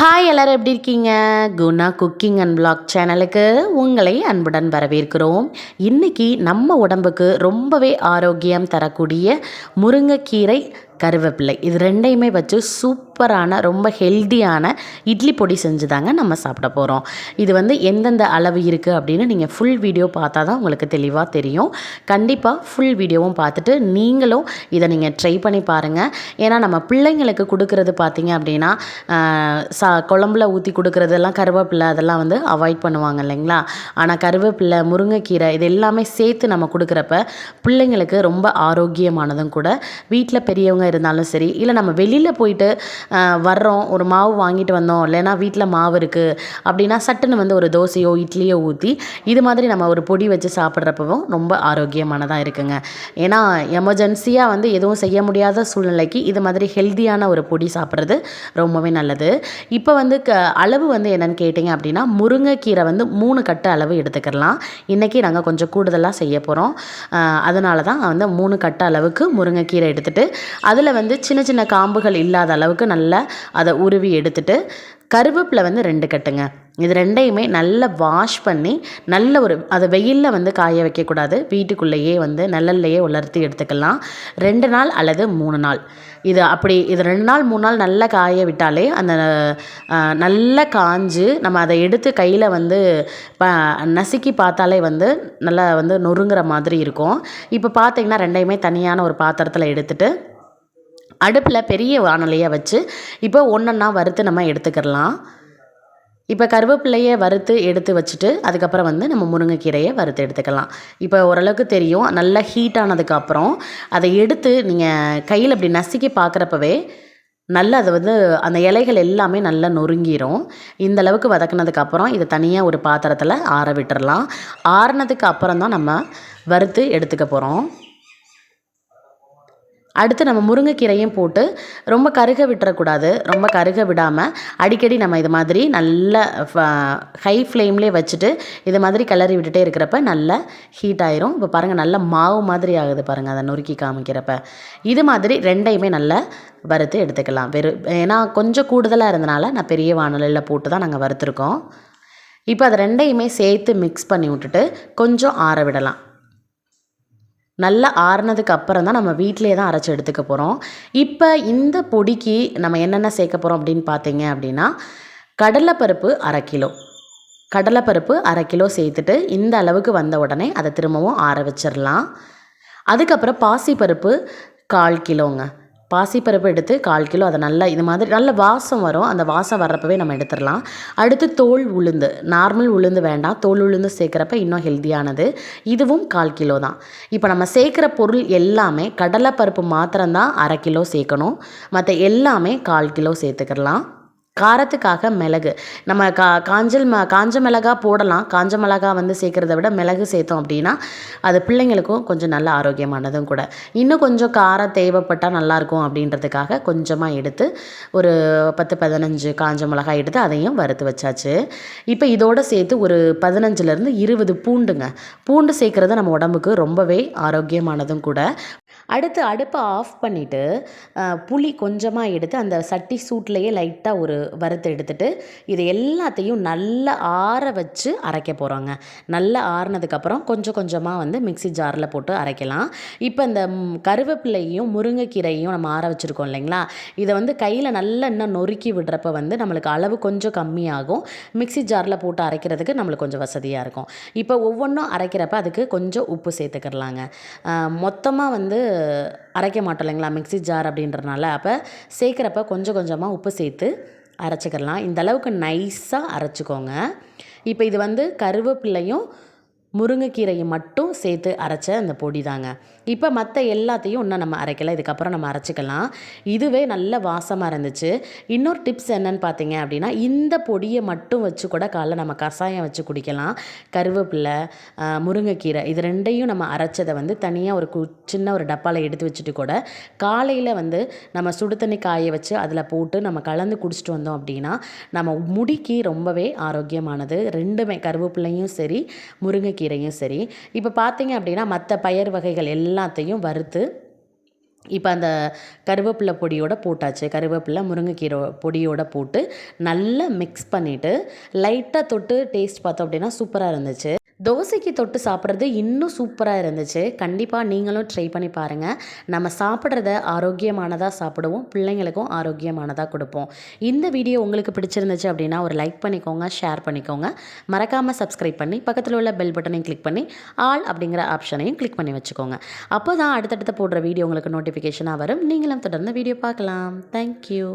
Hi எல்லோரும் எப்படி இருக்கீங்க? குணா குக்கிங் அண்ட் பிளாக் சேனலுக்கு உங்களை அன்புடன் வரவேற்கிறோம். இன்னைக்கு நம்ம உடம்புக்கு ரொம்பவே ஆரோக்கியம் தரக்கூடிய முருங்கைக்கீரை கருவேப்பிலை. இது ரெண்டையுமே வச்சு சூப்பரான ரொம்ப ஹெல்த்தியான இட்லி பொடி செஞ்சு தாங்க நம்ம சாப்பிட போகிறோம் இது வந்து எந்தெந்த அளவு இருக்குது அப்படின்னு நீங்கள் ஃபுல் வீடியோ பார்த்தா தான் உங்களுக்கு தெளிவாக தெரியும். கண்டிப்பாக ஃபுல் வீடியோவும் பார்த்துட்டு நீங்களும் இதை நீங்கள் ட்ரை பண்ணி பாருங்கள் ஏன்னா நம்ம பிள்ளைங்களுக்கு கொடுக்கறது பார்த்தீங்க அப்படின்னா சா குழம்புல ஊற்றி கொடுக்குறதெல்லாம் கருவேப்பிலை அதெல்லாம் வந்து அவாய்ட் பண்ணுவாங்க இல்லைங்களா? ஆனால் கருவேப்பிலை முருங்கைக்கீரை இது எல்லாமே சேர்த்து நம்ம கொடுக்குறப்ப பிள்ளைங்களுக்கு ரொம்ப ஆரோக்கியமானதும் கூட. வீட்டில் பெரியவங்க இருந்தாலும் சரி இல்லை நம்ம வெளியில் போயிட்டு வர்றோம் ஒரு மாவு வாங்கிட்டு வந்தோம் இல்லைன்னா வீட்டில் மாவு இருக்குது அப்படின்னா சட்டுன்னு வந்து ஒரு தோசையோ இட்லியோ ஊற்றி இது மாதிரி நம்ம ஒரு பொடி வச்சு சாப்பிட்றப்பவும் ரொம்ப ஆரோக்கியமானதாக இருக்குங்க. ஏன்னா எமர்ஜென்சியாக வந்து எதுவும் செய்ய முடியாத சூழ்நிலைக்கு இது மாதிரி ஹெல்த்தியான ஒரு பொடி சாப்பிட்றது ரொம்பவே நல்லது. இப்போ வந்து க அளவு வந்து என்னன்னு கேட்டிங்க அப்படின்னா முருங்கைக்கீரை வந்து மூணு கட்டு அளவு எடுத்துக்கலாம். இன்றைக்கி நாங்கள் கொஞ்சம் கூடுதலாக செய்ய போகிறோம் அதனால தான் வந்து மூணு கட்டு அளவுக்கு முருங்கைக்கீரை எடுத்துட்டு அதில் வந்து சின்ன சின்ன காம்புகள் இல்லாத அளவுக்கு நல்லா அதை உருவி எடுத்துட்டு கருவேப்பிலை வந்து ரெண்டு கட்டுங்க. இது ரெண்டையுமே நல்லா வாஷ் பண்ணி நல்ல ஒரு அதை வெயிலில் வந்து காய வைக்கக்கூடாது. வீட்டுக்குள்ளேயே வந்து நல்லல்லையே உலர்த்தி எடுத்துக்கலாம். ரெண்டு நாள் அல்லது மூணு நாள். இது அப்படி இது ரெண்டு நாள் மூணு நாள் நல்லா காய விட்டாலே அந்த நல்லா காஞ்சு நம்ம அதை எடுத்து கையில் வந்து ப நசுக்கி பார்த்தாலே வந்து நல்லா வந்து நொறுங்குற மாதிரி இருக்கும். இப்போ பார்த்தீங்கன்னா ரெண்டையுமே தனியான ஒரு பாத்திரத்தில் எடுத்துகிட்டு அடுப்பில் பெரிய வானொலியாக வச்சு இப்போ ஒன்றொன்னா வறுத்து நம்ம எடுத்துக்கிடலாம் இப்போ கருவேப்பிலையை வறுத்து எடுத்து வச்சுட்டு அதுக்கப்புறம் வந்து நம்ம முருங்கைக்கீரையை வறுத்து எடுத்துக்கலாம். இப்போ ஓரளவுக்கு தெரியும். நல்லா ஹீட் ஆனதுக்கப்புறம் அதை எடுத்து நீங்கள் கையில் அப்படி நசுக்கி பார்க்குறப்பவே நல்லா அது வந்து அந்த இலைகள் எல்லாமே நல்லா நொறுங்கிரும். இந்த அளவுக்கு வதக்குனதுக்கப்புறம் இதை தனியாக ஒரு பாத்திரத்தில் ஆற விட்டுறலாம். ஆறுனதுக்கு அப்புறம் தான் நம்ம வறுத்து எடுத்துக்க போகிறோம் அடுத்து நம்ம முருங்கைக்கீரையும் போட்டு ரொம்ப கருக விட்டுறக்கூடாது. ரொம்ப கருக விடாமல் அடிக்கடி நம்ம இது மாதிரி நல்ல ஹை ஃப்ளேம்லேயே வச்சுட்டு இது மாதிரி கிளறி விட்டுட்டே இருக்கிறப்ப நல்லா ஹீட் ஆயிரும். இப்போ பாருங்கள் நல்ல மாவு மாதிரி ஆகுது பாருங்கள் அதை நொறுக்கி காமிக்கிறப்ப. இது மாதிரி ரெண்டையுமே நல்லா வறுத்து எடுத்துக்கலாம். வெறும் ஏன்னா கொஞ்சம் கூடுதலாக இருந்தனால நான் பெரிய வானலில் போட்டு தான் நாங்கள் வறுத்துருக்கோம். இப்போ அதை ரெண்டையுமே சேர்த்து மிக்ஸ் பண்ணி விட்டுட்டு கொஞ்சம் ஆற விடலாம். நல்லா ஆறுனதுக்கு அப்புறம் தான் நம்ம வீட்டிலே தான் அரைச்சி எடுத்துக்க போகிறோம் இப்போ இந்த பொடிக்கு நம்ம என்னென்ன சேர்க்க போகிறோம் அப்படின்னு பார்த்தீங்க அப்படின்னா கடலைப்பருப்பு அரை கிலோ. கடலைப்பருப்பு அரை கிலோ சேர்த்துட்டு இந்த அளவுக்கு வந்த உடனே அதை திரும்பவும் ஆற வச்சிடலாம். அதுக்கப்புறம் பாசிப்பருப்பு கால் கிலோங்க. பாசிப்பருப்பு எடுத்து கால் கிலோ அதை நல்லா இது மாதிரி நல்ல வாசம் வரும். அந்த வாசம் வர்றப்பவே நம்ம எடுத்துடலாம். அடுத்து தோல் உளுந்து. நார்மல் உளுந்து வேண்டாம். தோல் உளுந்து சேர்க்குறப்ப இன்னும் ஹெல்த்தியானது. இதுவும் கால் கிலோ தான். இப்போ நம்ம சேர்க்குற பொருள் எல்லாமே கடலைப்பருப்பு மாத்திரம்தான் அரை கிலோ சேர்க்கணும். மற்ற எல்லாமே கால் கிலோ சேர்த்துக்கிடலாம் காரத்துக்காக மிளகு. நம்ம கா காஞ்சல் ம காஞ்ச மிளகா போடலாம். காஞ்ச மிளகா வந்து சேர்க்குறத விட மிளகு சேர்த்தோம் அப்படின்னா அது பிள்ளைங்களுக்கும் கொஞ்சம் நல்ல ஆரோக்கியமானதும் கூட. இன்னும் கொஞ்சம் காரம் தேவைப்பட்டால் நல்லாயிருக்கும் அப்படின்றதுக்காக கொஞ்சமாக எடுத்து ஒரு பத்து பதினஞ்சு காஞ்ச மிளகாய் எடுத்து அதையும் வறுத்து வச்சாச்சு. இப்போ இதோடு சேர்த்து ஒரு பதினஞ்சுலேருந்து இருபது பூண்டுங்க. பூண்டு சேர்க்குறது நம்ம உடம்புக்கு ரொம்பவே ஆரோக்கியமானதும் கூட. அடுத்து அடுப்பை ஆஃப் பண்ணிவிட்டு புளி கொஞ்சமாக எடுத்து அந்த சட்டி சூட்லேயே லைட்டாக ஒரு வறுத்து எடுத்துகிட்டு இது எல்லாத்தையும் நல்லா ஆற வச்சு அரைக்க போகிறோங்க நல்லா ஆறுனதுக்கப்புறம் கொஞ்சம் கொஞ்சமாக வந்து மிக்ஸி ஜாரில் போட்டு அரைக்கலாம். இப்போ இந்த கருவேப்பிலையும் முருங்கைக்கீரையும் நம்ம ஆற வச்சுருக்கோம் இல்லைங்களா? இதை வந்து கையில் நல்லா இன்னும் நொறுக்கி விடுறப்ப வந்து நம்மளுக்கு அளவு கொஞ்சம் கம்மியாகும். மிக்ஸி ஜாரில் போட்டு அரைக்கிறதுக்கு நம்மளுக்கு கொஞ்சம் வசதியாக இருக்கும். இப்போ ஒவ்வொன்றும் அரைக்கிறப்ப அதுக்கு கொஞ்சம் உப்பு சேர்த்துக்கிறலாங்க. மொத்தமாக வந்து அரைக்க மாட்டோம் இல்லைங்களா? மிக்ஸி ஜார் அப்படின்றனால அப்போ சேர்க்குறப்ப கொஞ்சம் கொஞ்சமாக உப்பு சேர்த்து அரைச்சிக்கிடலாம் இந்த அளவுக்கு நைஸாக அரைச்சிக்கோங்க. இப்போ இது வந்து கருவேப்பிலையும் முருங்கைக்கீரையை மட்டும் சேர்த்து அரைச்ச அந்த பொடி தாங்க இப்போ மற்ற எல்லாத்தையும் இன்னும் நம்ம அரைக்கல. இதுக்கப்புறம் நம்ம அரைச்சிக்கலாம். இதுவே நல்ல வாசமாக இருந்துச்சு. இன்னொரு டிப்ஸ் என்னன்னு பார்த்தீங்க அப்படின்னா இந்த பொடியை மட்டும் வச்சு கூட காலைல நம்ம கஷாயம் வச்சு குடிக்கலாம். கருவேப்பிலை முருங்கைக்கீரை இது ரெண்டையும் நம்ம அரைச்சதை வந்து தனியாக ஒரு கு சின்ன ஒரு டப்பாவில் எடுத்து வச்சுட்டு கூட காலையில் வந்து நம்ம சுடு தண்ணி காய வச்சு அதில் போட்டு நம்ம கலந்து குடிச்சிட்டு வந்தோம் அப்படின்னா நம்ம முடிக்கு ரொம்பவே ஆரோக்கியமானது. ரெண்டுமே கருவேப்பிலையும் சரி முருங்கைக்கீரை முருங்கைக்கீரையும் சரி. இப்போ பார்த்தீங்க அப்படின்னா மற்ற பயிர் வகைகள் எல்லாத்தையும் வறுத்து இப்போ அந்த கருவேப்பிலை பொடியோட போட்டாச்சு. கருவேப்பிலை முருங்கைக்கீரை பொடியோட போட்டு நல்லா மிக்ஸ் பண்ணிவிட்டு லைட்டாக தொட்டு டேஸ்ட் பார்த்தோம் அப்படின்னா சூப்பராக இருந்துச்சு. தோசைக்கு தொட்டு சாப்பிட்றது இன்னும் சூப்பராக இருந்துச்சு. கண்டிப்பாக நீங்களும் ட்ரை பண்ணி பாருங்கள் நம்ம சாப்பிட்றத ஆரோக்கியமானதாக சாப்பிடுவோம். பிள்ளைங்களுக்கும் ஆரோக்கியமானதாக கொடுப்போம். இந்த வீடியோ உங்களுக்கு பிடிச்சிருந்துச்சு அப்படின்னா ஒரு லைக் பண்ணிக்கோங்க ஷேர் பண்ணிக்கோங்க. மறக்காமல் சப்ஸ்கிரைப் பண்ணி பக்கத்தில் உள்ள பெல் பட்டனையும் கிளிக் பண்ணி ஆல் அப்படிங்கிற ஆப்ஷனையும் கிளிக் பண்ணி வச்சுக்கோங்க. அப்போ தான் அடுத்தடுத்து போடுற வீடியோ உங்களுக்கு நோட்டிஃபிகேஷனாக வரும். நீங்களும் தொடர்ந்து வீடியோ பார்க்கலாம். தேங்க்யூ